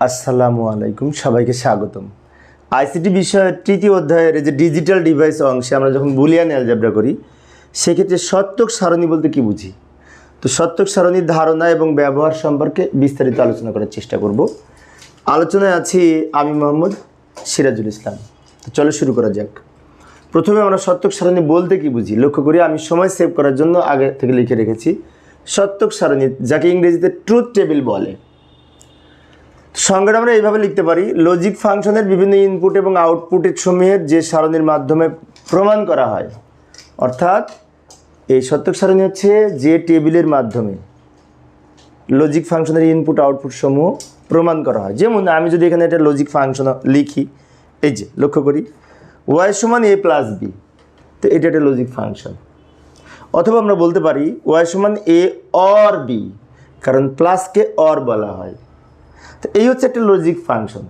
আসসালামু আলাইকুম, সবাইকে স্বাগতম। আইসিটি বিষয়ের তৃতীয় অধ্যায়ের যে ডিজিটাল ডিভাইস অংশে আমরা যখন বুলিয়ান অ্যালজাবরা করি, সেক্ষেত্রে সত্যক সারণী বলতে কি বুঝি? তো সত্যক সারণীর ধারণা এবং ব্যবহার সম্পর্কে বিস্তারিত আলোচনা করার চেষ্টা করব। আলোচনায় আছি আমি মোহাম্মদ সিরাজুল ইসলাম। তো চলো শুরু করা যাক। প্রথমে আমরা সত্যক সারণী বলতে কি বুঝি? লক্ষ্য করি, আমি সময় সেভ করার জন্য আগে থেকে লিখে রেখেছি। সত্যক সারণী, যাকে ইংরেজিতে ট্রুথ টেবিল বলে। সংজ্ঞাটা আমরা এইভাবে লিখতে পারি। লজিক ফাংশনের বিভিন্ন ইনপুট এবং আউটপুটের সমূহের যে সারণীর মাধ্যমে প্রমাণ করা হয়। অর্থাৎ এই সত্যক সারণী হচ্ছে যে টেবিলের মাধ্যমে লজিক ফাংশনের ইনপুট আউটপুট সমূহ প্রমাণ করা হয়। যেমন আমি যদি এখানে একটা লজিক ফাংশন লিখি, এই যে, লক্ষ্য করি ওয়াই সমান এ প্লাস বি তো এটা একটা লজিক ফাংশন অথবা আমরা বলতে পারি ওয়াই সমান এ অর বি কারণ প্লাসকে অর বলা হয়। তো এই হচ্ছে একটা লজিক ফাংশন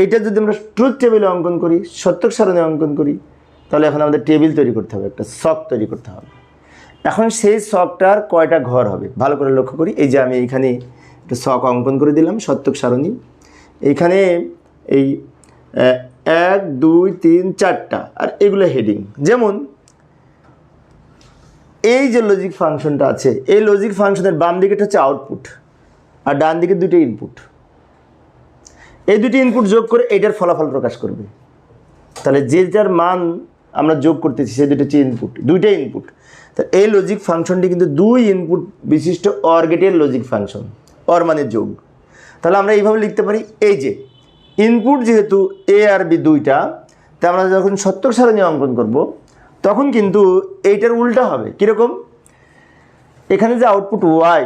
এইটা যদি আমরা ট্রুথ টেবিলে অঙ্কন করি, সত্যক সারণী অঙ্কন করি, তাহলে এখন আমাদের টেবিল তৈরি করতে হবে, একটা শখ তৈরি করতে হবে। এখন সেই শখটার কয়টা ঘর হবে? ভালো করে লক্ষ্য করি। এই যে আমি এইখানে একটা শখ অঙ্কন করে দিলাম, সত্যক সারণী। এইখানে এই এক, দুই, তিন, চারটা, আর এগুলো হেডিং যেমন, এই যে লজিক ফাংশনটা আছে, এই লজিক ফাংশনের বাম দিকেটা হচ্ছে আউটপুট আর ডান দিকে দুটো ইনপুট এই দুটি ইনপুট যোগ করে এটার ফলাফল প্রকাশ করবে। তাহলে যে যার মান আমরা যোগ করতেছি সেই দুটো হচ্ছে ইনপুট দুইটা ইনপুট তা এই লজিক ফাংশনটি কিন্তু দুই ইনপুট বিশিষ্ট অর গেটের লজিক ফাংশন অর মানে যোগ। তাহলে আমরা এইভাবে লিখতে পারি, এই যে ইনপুট যেহেতু এ আর বি দুইটা, তা আমরা যখন সত্যক সারণী অঙ্কন করব, তখন কিন্তু এইটার উল্টা হবে। কীরকম? এখানে যে আউটপুট ওয়াই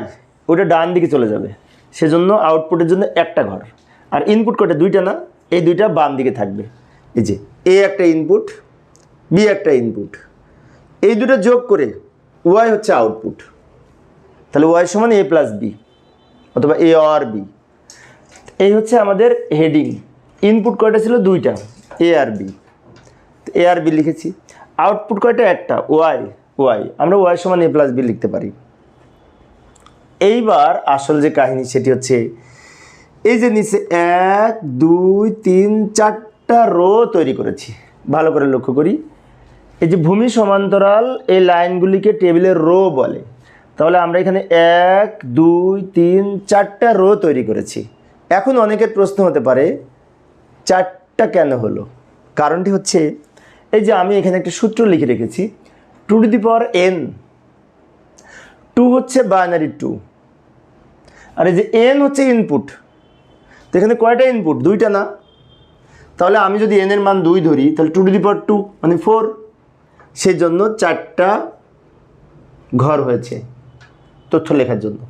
ওটা ডান দিকে চলে যাবে। সেজন্য আউটপুটের জন্য একটা ঘর। আর ইনপুট কটা দুইটা না, এই দুইটা বাম দিকে থাকবে। এই যে এ একটা ইনপুট বি একটা ইনপুট এই দুটো যোগ করে ওয়াই হচ্ছে আউটপুট তাহলে ওয়াই সমান এ প্লাস বি অথবা এ আর বি এই হচ্ছে আমাদের হেডিং ইনপুট কয়টা ছিল দুইটা এ আর বি এ আর বি লিখেছি। আউটপুট কয়টা একটা ওয়াই ওয়াই আমরা ওয়াই সমান এ প্লাস বি লিখতে পারি। এইবার আসল যে কাহিনী, সেটি হচ্ছে এই যে নিচে এক, দুই, তিন, চারটা রো তৈরি করেছি। ভালো করে লক্ষ্য করি। এই যে ভূমি সমান্তরাল এই লাইনগুলিকে টেবিলের রো বলে। তাহলে আমরা এখানে এক, দুই, তিন, চারটা রো তৈরি করেছি। এখন অনেকের প্রশ্ন হতে পারে, চারটা কেন হলো? কারণটি হচ্ছে, এই যে আমি এখানে একটা সূত্র লিখে রেখেছি, two to the power N. Two হচ্ছে বাইনারি টু। আর এই যে এন হচ্ছে ইনপুট। তো এখানে কয়টা ইনপুট দুইটা না? তাহলে আমি যদি এনের মান দুই ধরি, তাহলে two to the power two মানে ফোর সেই জন্য চারটা ঘর হয়েছে তথ্য লেখার জন্য।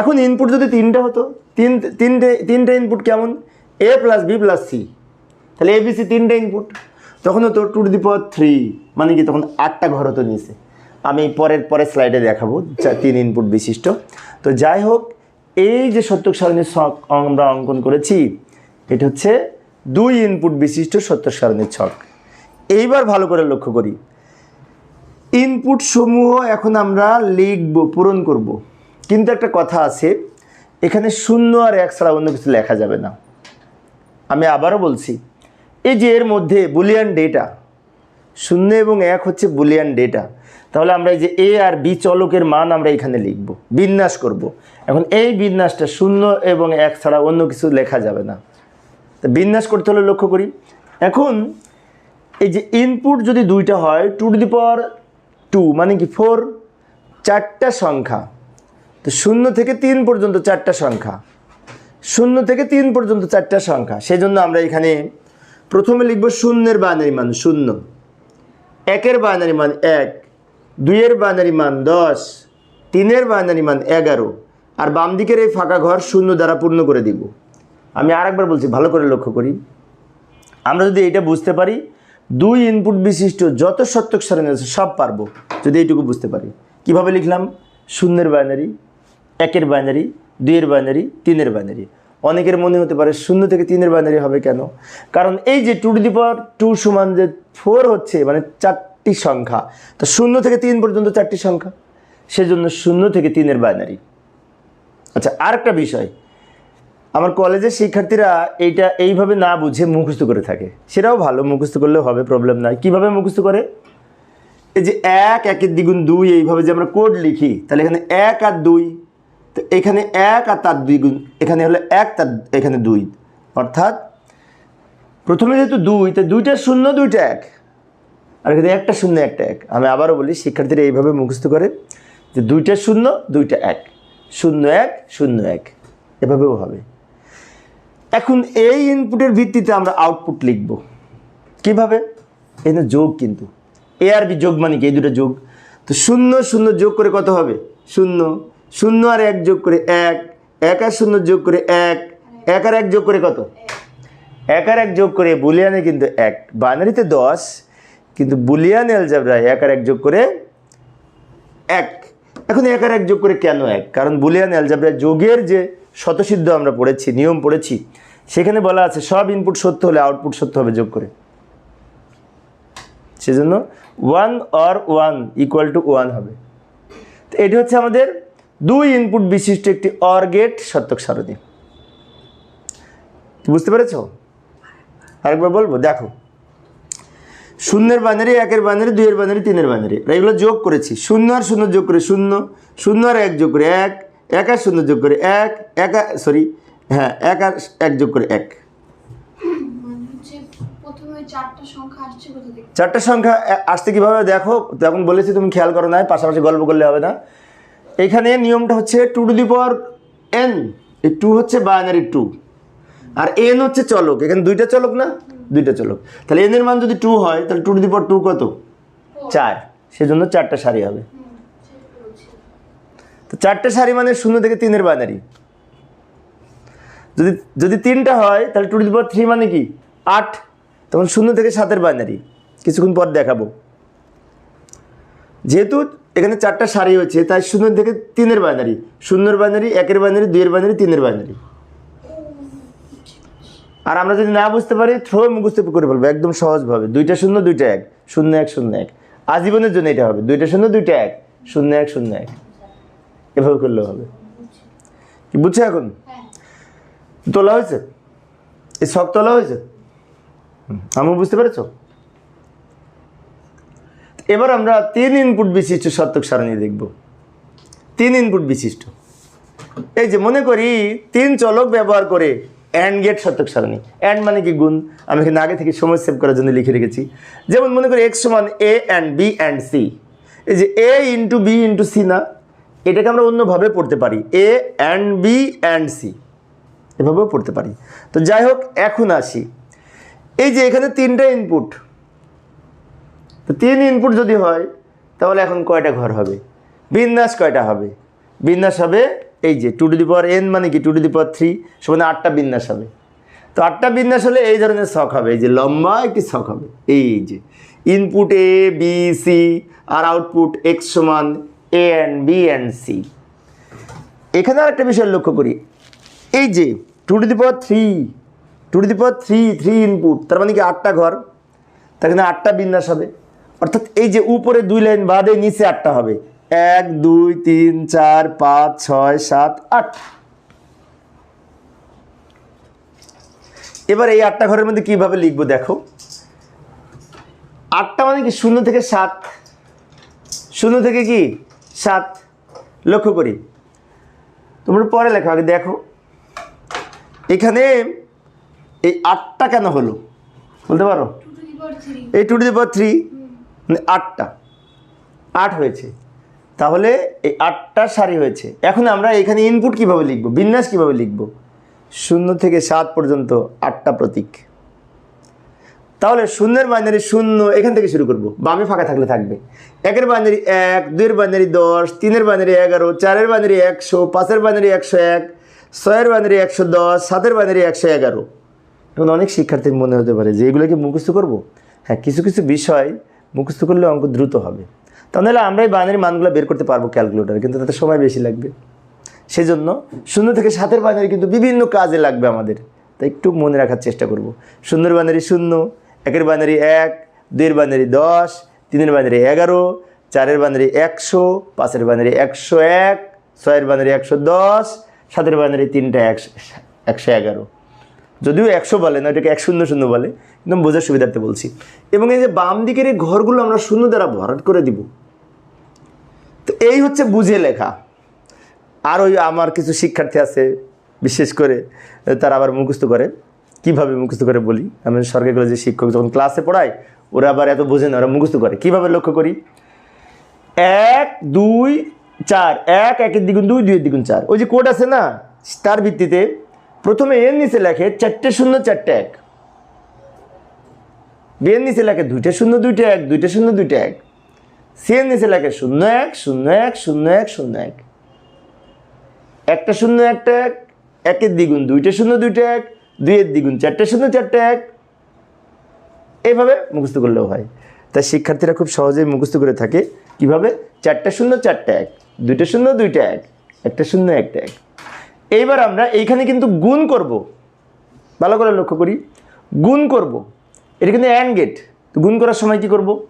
এখন ইনপুট যদি তিনটা হতো, তিন, তিনটে তিনটে ইনপুট কেমন? A plus B plus C তাহলে এ বি সি তিনটে ইনপুট তখন হতো two to the power three মানে কি তখন আটটা ঘর হতো নিচে। আমি পরের পরের স্লাইডে দেখাবো তিন ইনপুট বিশিষ্ট। তো যাই হোক এই যে সত্যক সারণীর ছক আমরা অঙ্কন করেছি, এটা হচ্ছে দুই ইনপুট বিশিষ্ট সত্যক সারণীর ছক। এইবার ভালো করে লক্ষ্য করি। ইনপুট সমূহ এখন আমরা লিখব, পূরণ করব। কিন্তু একটা কথা আছে, এখানে শূন্য আর এক ছাড়া অন্য কিছু লেখা যাবে না। আমি আবারও বলছি, এই যে এর মধ্যে বুলিয়ান ডেটা শূন্য এবং এক হচ্ছে বুলিয়ান ডেটা। তাহলে আমরা এই যে এ আর বি চলকের মান আমরা এখানে লিখব। বিন্যাস করব। এখন এই বিন্যাসটা শূন্য এবং এক ছাড়া অন্য কিছু লেখা যাবে না। তা বিন্যাস করতে হলে লক্ষ্য করি। এখন এই যে ইনপুট যদি দুইটা হয় two to the power two মানে কি ফোর চারটা সংখ্যা। তো শূন্য থেকে তিন পর্যন্ত চারটা সংখ্যা। শূন্য থেকে তিন পর্যন্ত চারটা সংখ্যা। সেই জন্য আমরা এখানে প্রথমে লিখব শূন্যের বাইনারি মান, শূন্য। একের বাইনারি মান এক, দুইয়ের বাইনারি মান দশ, তিনের বাইনারি মান এগারো, আর বাম দিকের এই ফাঁকা ঘর শূন্য দ্বারা পূর্ণ করে দিব। আমি আরেকবার বলছি, ভালো করে লক্ষ্য করি। আমরা যদি এটা বুঝতে পারি, দুই ইনপুট বিশিষ্ট যত সত্যক সারণী আছে সব পারব, যদি এইটুকু বুঝতে পারি। কীভাবে লিখলাম? শূন্যের বাইনারি একের বাইনারি দুইয়ের বাইনারি তিনের বাইনারি অনেকের মনে হতে পারে শূন্য থেকে তিনের বাইনারি হবে কেন? কারণ এই যে টু দি পাওয়ার টু সমান যে ফোর হচ্ছে মানে চারটি সংখ্যা, তো শূন্য থেকে তিন পর্যন্ত চারটি সংখ্যা, সেজন্য শূন্য থেকে তিনের বাইনারি আচ্ছা আরেকটা বিষয়, আমার কলেজের শিক্ষার্থীরা এইটা এইভাবে না বুঝে মুখস্থ করে থাকে। সেটাও ভালো, মুখস্থ করলেও হবে প্রবলেম নাই। কীভাবে মুখস্থ করে? এই যে এক, একের দ্বিগুণ দুই, এইভাবে যে আমরা কোড লিখি, তাহলে এখানে এক আর দুই তো এখানে এক আর তার দুই গুণ, এখানে হলো এক, তার এখানে দুই। অর্থাৎ প্রথমে যেহেতু দুই, তো দুইটা শূন্য, দুইটা এক। আর এখানে একটা শূন্য, একটা এক। আমি আবারও বলি, শিক্ষার্থীরা এইভাবে মুখস্থ করে যে দুইটা শূন্য, দুইটা এক। শূন্য এক শূন্য এক। এভাবেও হবে। এখন এই ইনপুটের ভিত্তিতে আমরা আউটপুট লিখব। কীভাবে? এখানে যোগ কিন্তু। এ আর বি যোগ মানে কি এই দুটো যোগ। তো শূন্য শূন্য যোগ করে কত হবে? শূন্য। শূন্য আর এক যোগ করে এক এক আর শূন্য যোগ করে এক এক আর এক যোগ করে কত? এক আর এক যোগ করে বুলিয়ানে কিন্তু এক, বাইনারিতে দশ, কিন্তু বুলিয়ান অ্যালজাবরায় এক আর এক যোগ করে এক। এখন এক আর এক যোগ করে কেন এক? কারণ বুলিয়ান অ্যালজাবরায় যোগের যে শতসিদ্ধ আমরা পড়েছি, নিয়ম পড়েছি, সেখানে বলা আছে সব ইনপুট সত্য হলে আউটপুট সত্য হবে যোগ করে। সেজন্য one or one equal to one হবে। তো এটি হচ্ছে আমাদের দুই ইনপুট বিশিষ্ট একটি অর গেট সত্যক সারণী। বুঝতে পেরেছ? আরেকবার বলব দেখো। শূন্যের বাইনারি একের বাইনারি দুইয়ের বাইনারি তিনের বাইনারি এগুলো যোগ করেছি। শূন্য আর শূন্য যোগ করে শূন্য শূন্য আর এক যোগ করে এক এক আর শূন্য যোগ করে এক এক সরি হ্যাঁ এক আর এক যোগ করে এক। চারটা সংখ্যা আসতে কীভাবে দেখো? তখন বলেছি তুমি খেয়াল করো না পাশাপাশি গল্প করলে হবে না। এখানে নিয়মটা হচ্ছে two to the power N এই টু হচ্ছে বাইনারি টু আর এন হচ্ছে চলক এখানে দুইটা চলক না? দুইটা চলক। তাহলে এন এর মান যদি টু হয় তাহলে two to the power two কত? চার। সেজন্য চারটা সারি হবে। তো চারটে সারি মানে শূন্য থেকে তিনের বাইনারি যদি যদি তিনটা হয় তাহলে two to the power three মানে কি? আট। তখন শূন্য থেকে সাতের বাইনারি কিছুক্ষণ পর দেখাবো। যেহেতু এখানে চারটা সারি হচ্ছে তাই শূন্য থেকে তিনের বাইনারি শূন্যের বাইনারি একের বাইনারি দুইয়ের বাইনারি তিনের বাইনারি আর আমরা যদি না বুঝতে পারি থ্রো মুখস্থ করে বলব একদম সহজভাবে। দুইটা শূন্য, দুইটা এক। শূন্য এক শূন্য এক। আজীবনের জন্য এটা হবে। দুইটা শূন্য, দুইটা এক। শূন্য এক শূন্য এক। এভাবে করলেও হবে। বুঝছ এখন? তোলা হয়েছে? এই শখ তোলা হয়েছে? আমি বুঝতে পেরেছ? এবার আমরা তিন ইনপুট বিশিষ্ট সত্যক সারণী দেখব। তিন ইনপুট বিশিষ্ট। এই যে মনে করি তিন চলক ব্যবহার করে অ্যান্ড গেট সত্যক সারণী। অ্যান্ড মানে কি গুণ? আমি এখানে আগে থেকে সময় সেভ করার জন্য লিখে রেখেছি। যেমন মনে করি এক্স সমান A and B and C এই যে A into B into C না, এটাকে আমরা অন্যভাবে পড়তে পারি। A and B and C এভাবেও পড়তে পারি। তো যাই হোক, এখন আসি। এই যে এখানে তিনটা ইনপুট তো তিন ইনপুট যদি হয়, তাহলে এখন কয়টা ঘর হবে? বিন্যাস কয়টা হবে? বিন্যাস হবে এই যে two to the power N মানে কি? Two to the power three সমানে আটটা বিন্যাস হবে। তো আটটা বিন্যাস হলে এই ধরনের শখ হবে, এই যে লম্বা একটি শখ হবে। এই যে ইনপুট এ বি সি আর আউটপুট এক্স সমান A and B and C এখানে আর একটা বিষয় লক্ষ্য করি। এই যে two to the power three two to the power three three input তার মানে কি আটটা ঘর? তার এখানে আটটা বিন্যাস হবে। অর্থাৎ এই যে উপরে দুই লাইন বাদে নিচে আটটা হবে। এক দুই তিন চার পাঁচ ছয় সাত আট। এবার এই আটটা ঘরের মধ্যে কীভাবে লিখব দেখো। আটটা মানে কি? শূন্য থেকে সাত। শূন্য থেকে কি? সাত। লক্ষ্য করি। তোমরা পরে লেখো আগে দেখো। এখানে এই আটটা কেন হলো? বলতে পারো? এই two to the power three আটটা। আট হয়েছে। তাহলে এই আটটা সারি হয়েছে। এখন আমরা এখানে ইনপুট কীভাবে লিখব? বিন্যাস কীভাবে লিখব? শূন্য থেকে সাত পর্যন্ত আটটা প্রতীক। তাহলে শূন্যের বাইনারি শূন্য এখান থেকে শুরু করব। বামে ফাঁকা থাকলে থাকবে। একের বাইনারি এক, দুইয়ের বাইনারি দশ, তিনের বাইনারি এগারো, চারের বাইনারি একশো, পাঁচের বাইনারি একশো এক, ছয়ের বাইনারি একশো দশ, সাতের বাইনারি একশো এগারো। এখন অনেক শিক্ষার্থীর মনে হতে পারে যে এগুলোকে মুখস্থ করব? হ্যাঁ কিছু কিছু বিষয় মুখস্থ করলে অঙ্ক দ্রুত হবে। তাহলে আমরা এই বাইনারি মানগুলো বের করতে পারব ক্যালকুলেটারে কিন্তু তাতে সময় বেশি লাগবে। সেই জন্য শূন্য থেকে সাতের বাইনারি কিন্তু বিভিন্ন কাজে লাগবে আমাদের। তাই একটু মনে রাখার চেষ্টা করব। শূন্যের বাইনারি শূন্য, একের বাইনারি এক, দুইয়ের বাইনারি দশ, তিনের বাইনারি এগারো, চারের বাইনারি একশো, পাঁচের বাইনারি একশো এক, ছয়ের বাইনারি একশো দশ, সাতের বাইনারি তিনটা একশো একশো এগারো। যদিও একশো বলে না ওটাকে এক শূন্য শূন্য বলে আমি বোঝার সুবিধার্থে বলছি। এবং এই যে বাম দিকের এই ঘরগুলো আমরা শূন্য দ্বারা ভরাট করে দিব। তো এই হচ্ছে বুঝে লেখা। আর ওই আমার কিছু শিক্ষার্থী আছে, বিশেষ করে, তারা আবার মুখস্থ করে। কীভাবে মুখস্থ করে বলি? আমি সরকারি কলেজের শিক্ষক যখন ক্লাসে পড়াই ওরা আবার এত বোঝে না, ওরা মুখস্থ করে। কীভাবে লক্ষ্য করি? এক, দুই, চার। এক, একের দ্বিগুণ দুই, দুইয়ের দ্বিগুণ চার। ওই যে কোড আছে না, তার ভিত্তিতে প্রথমে এর নিচে লেখে চারটে শূন্য, চারটে এক। বিয়ের নিচে লেখে দুইটা শূন্য, দুইটা এক, দুইটা শূন্য, দুইটা এক। সি এর নিচে লেখে শূন্য এক শূন্য এক শূন্য এক শূন্য এক। একটা শূন্য, একটা এক। একের দ্বিগুণ দুইটা শূন্য, দুইটা এক। দুইয়ের দ্বিগুণ চারটে শূন্য, চারটে এক। এইভাবে মুখস্থ করলেও হয়। তাই শিক্ষার্থীরা খুব সহজেই মুখস্থ করে থাকে কীভাবে? চারটে শূন্য, চারটে এক। দুইটা শূন্য, দুইটা এক। একটা শূন্য, একটা এক। এইবার আমরা এইখানে কিন্তু গুণ করব। ভালো করে লক্ষ্য করি। গুণ করব। এটা কিন্তু অ্যান্ড গেট গুণ করার সময় কি করব?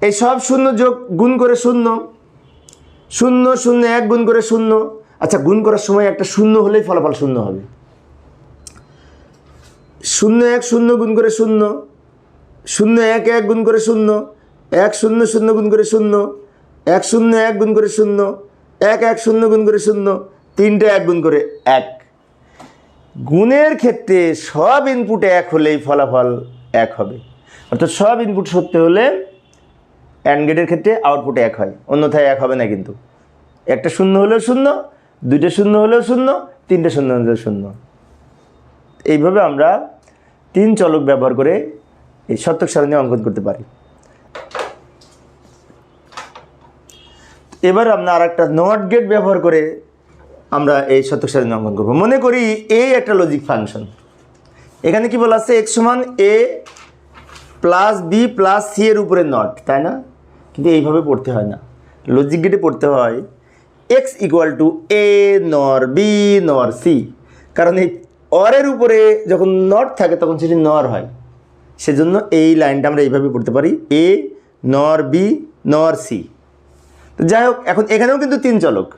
এই সব শূন্য যোগ গুণ করে শূন্য। শূন্য শূন্য, এক গুণ করে শূন্য। আচ্ছা গুণ করার সময় একটা শূন্য হলেই ফলাফল শূন্য হবে। শূন্য এক, শূন্য গুণ করে শূন্য। শূন্য এক এক গুণ করে শূন্য। এক, শূন্য শূন্য গুণ করে শূন্য। এক শূন্য, এক গুণ করে শূন্য। এক এক, শূন্য গুণ করে শূন্য। তিনটে এক গুণ করে এক। গুণের ক্ষেত্রে সব ইনপুট এক হলেই ফলাফল এক হবে। অর্থাৎ সব ইনপুট সত্য হলে অ্যান্ড গেটের ক্ষেত্রে আউটপুট এক হয়। অন্যথায় এক হবে না কিন্তু। একটা শূন্য হলেও শূন্য, দুইটা শূন্য হলেও শূন্য, তিনটে শূন্য হলেও শূন্য। এইভাবে আমরা তিন চলক ব্যবহার করে এই শতক সারণী অঙ্কন করতে পারি। এবার আমরা আর একটা নট গেট ব্যবহার করে আমরা এই শতক সারণী অঙ্কন করব। মনে করি এ একটা লজিক ফাংশন এখানে কি বলা আছে? এক্স সমান A plus B plus C এর উপরে নট তাই না? কিন্তু এইভাবে পড়তে হয় না। লজিক গেটে পড়তে হয় এক্স ইকুয়াল টু এ নর বি নর সি কারণ এই অরের উপরে যখন নট থাকে, তখন সেটি নর হয়। সেজন্য এই লাইনটা আমরা এইভাবে পড়তে পারি এ নর বি নর সি তো যাই হোক, এখন এখানেও কিন্তু তিন চলক।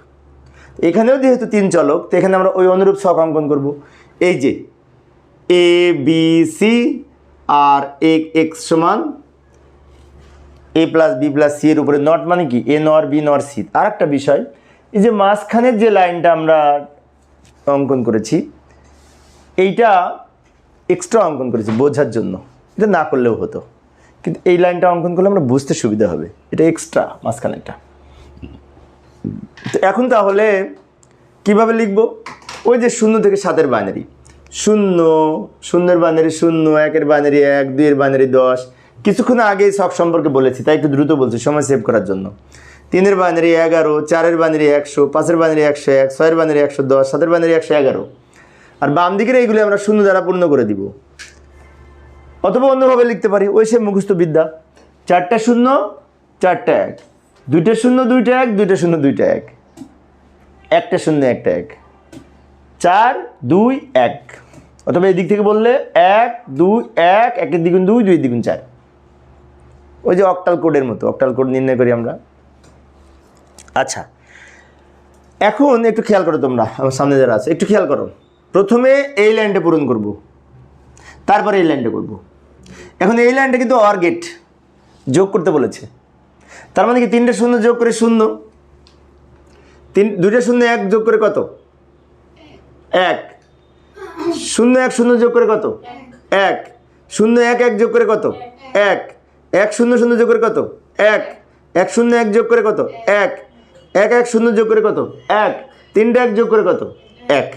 এখানেও যেহেতু তিন চলক, তো এখানে আমরা ওই অনুরূপ ছক অঙ্কন করব। এই যে এ বি সি আর এ এক্স সমান A plus B plus C এর উপরে নট মানে কি? এ নর বি নর সি আর একটা বিষয়, এই যে মাঝখানের যে লাইনটা আমরা অঙ্কন করেছি, এইটা এক্সট্রা অঙ্কন করেছি বোঝার জন্য। এটা না করলেও হতো। কিন্তু এই লাইনটা অঙ্কন করলে আমরা বুঝতে সুবিধা হবে। এটা এক্সট্রা মাঝখানেরটা। এখন তাহলে কীভাবে লিখব? ওই যে শূন্য থেকে সাতের বাইনারি শূন্য, শূন্যের বাইনারি শূন্য, একের বাইনারি এক, দুইয়ের বাইনারি দশ। কিছুক্ষণ আগে সব সম্পর্কে বলেছি, তাই একটু দ্রুত বলছি, সময় সেভ করার জন্য। তিনের বাইনারি এগারো, চারের বাইনারি একশো, পাঁচের বাইনারি একশো এক, ছয়ের বাইনারি একশো দশ, সাতের বাইনারি একশো এগারো। আর বাম দিকের এইগুলি আমরা শূন্য দ্বারা পূর্ণ করে দিব। অথবা অন্যভাবে লিখতে পারি, ওই সে মুখস্থ বিদ্যা। চারটা শূন্য, চারটা এক। দুইটা শূন্য, দুইটা এক, দুইটা শূন্য, দুইটা এক। একটা শূন্য, একটা এক। চার, দুই, এক। অথবা এই দিক থেকে বললে এক, দুই, এক, একের দ্বিগুণ দুই দুই দ্বিগুণ চার। ওই যে অক্টাল কোডের মতো অক্টাল কোড নির্ণয় করি আমরা। আচ্ছা এখন একটু খেয়াল করো তোমরা, আমার সামনে যারা আছে, একটু খেয়াল করো। প্রথমে এই লাইনটা পূরণ করব, তারপরে এই লাইনটা করব। এখন এই লাইনটা কিন্তু অর গেট যোগ করতে বলেছে। তার মানে কি তিনটে শূন্য যোগ করে শূন্য? তিন, দুইটা শূন্য এক যোগ করে কত? এক। শূন্য এক শূন্য যোগ করে কত? এক। শূন্য এক এক যোগ করে কত? এক। এক শূন্য শূন্য যোগ করে কত? এক। এক শূন্য এক যোগ করে কত? এক। এক এক শূন্য যোগ করে কত? এক। তিনটা এক যোগ করে কত? এক।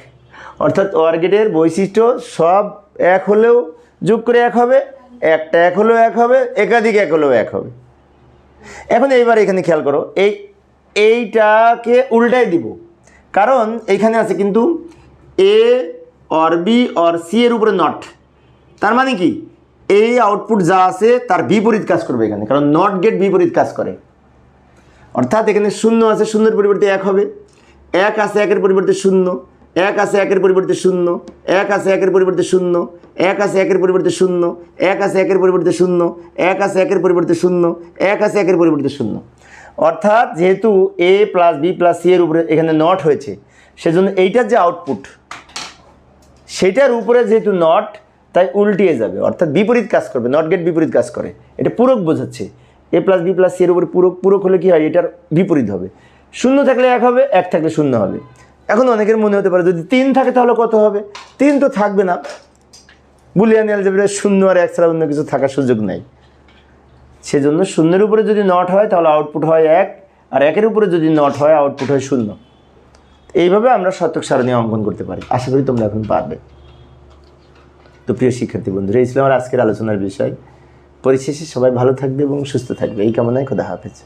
অর্থাৎ অর্গেটের বৈশিষ্ট্য সব এক হলেও যোগ করে এক হবে, একটা এক হলেও এক হবে, একাধিক এক হলেও এক হবে। এখন এইবার এখানে খেয়াল করো, এই, এইটাকে উল্টাই দিব। কারণ এইখানে আছে কিন্তু A or B or C এর উপরে নট তার মানে কি? এই আউটপুট যা আছে তার বিপরীত কাজ করবে এখানে, কারণ নট গেট বিপরীত কাজ করে। অর্থাৎ এখানে শূন্য আছে, শূন্যের পরিবর্তে এক হবে। এক আছে, একের পরিবর্তে শূন্য। এক আছে একের পরিবর্তে শূন্য, এক আছে একের পরিবর্তে শূন্য, এক আছে একের পরিবর্তে শূন্য, এক আছে একের পরিবর্তে শূন্য, এক আছে একের পরিবর্তে শূন্য, এক আছে একের পরিবর্তে শূন্য। অর্থাৎ যেহেতু A plus B plus C এর উপরে এখানে নট হয়েছে, সেজন্য এইটার যে আউটপুট সেটার উপরে যেহেতু নট তাই উল্টিয়ে যাবে। অর্থাৎ বিপরীত কাজ করবে নট গেট বিপরীত কাজ করে। এটা পূরক বোঝাচ্ছে। A plus B plus C এর উপরে পূরক পূরক হলে কি হয়? এটার বিপরীত হবে। শূন্য থাকলে এক হবে, এক থাকলে শূন্য হবে। এখন অনেকের মনে হতে পারে, যদি তিন থাকে তাহলে কত হবে? তিন তো থাকবে না। বুলিয়ান অ্যালজেব্রায় শূন্য আর এক ছাড়া অন্য কিছু থাকার সুযোগ নেই। সেজন্য শূন্যের উপরে যদি নট হয়, তাহলে আউটপুট হয় এক, আর একের উপরে যদি নট হয় আউটপুট হয় শূন্য। এইভাবে আমরা শতক সারণী অঙ্কন করতে পারি। আশা করি তোমরা এখন পারবে। তো প্রিয় শিক্ষার্থী বন্ধুরা, এই ছিল আমার আজকের আলোচনার বিষয়। পরিশেষে সবাই ভালো থাকবে এবং সুস্থ থাকবে। এই কামনায় খোদা হাফেজ।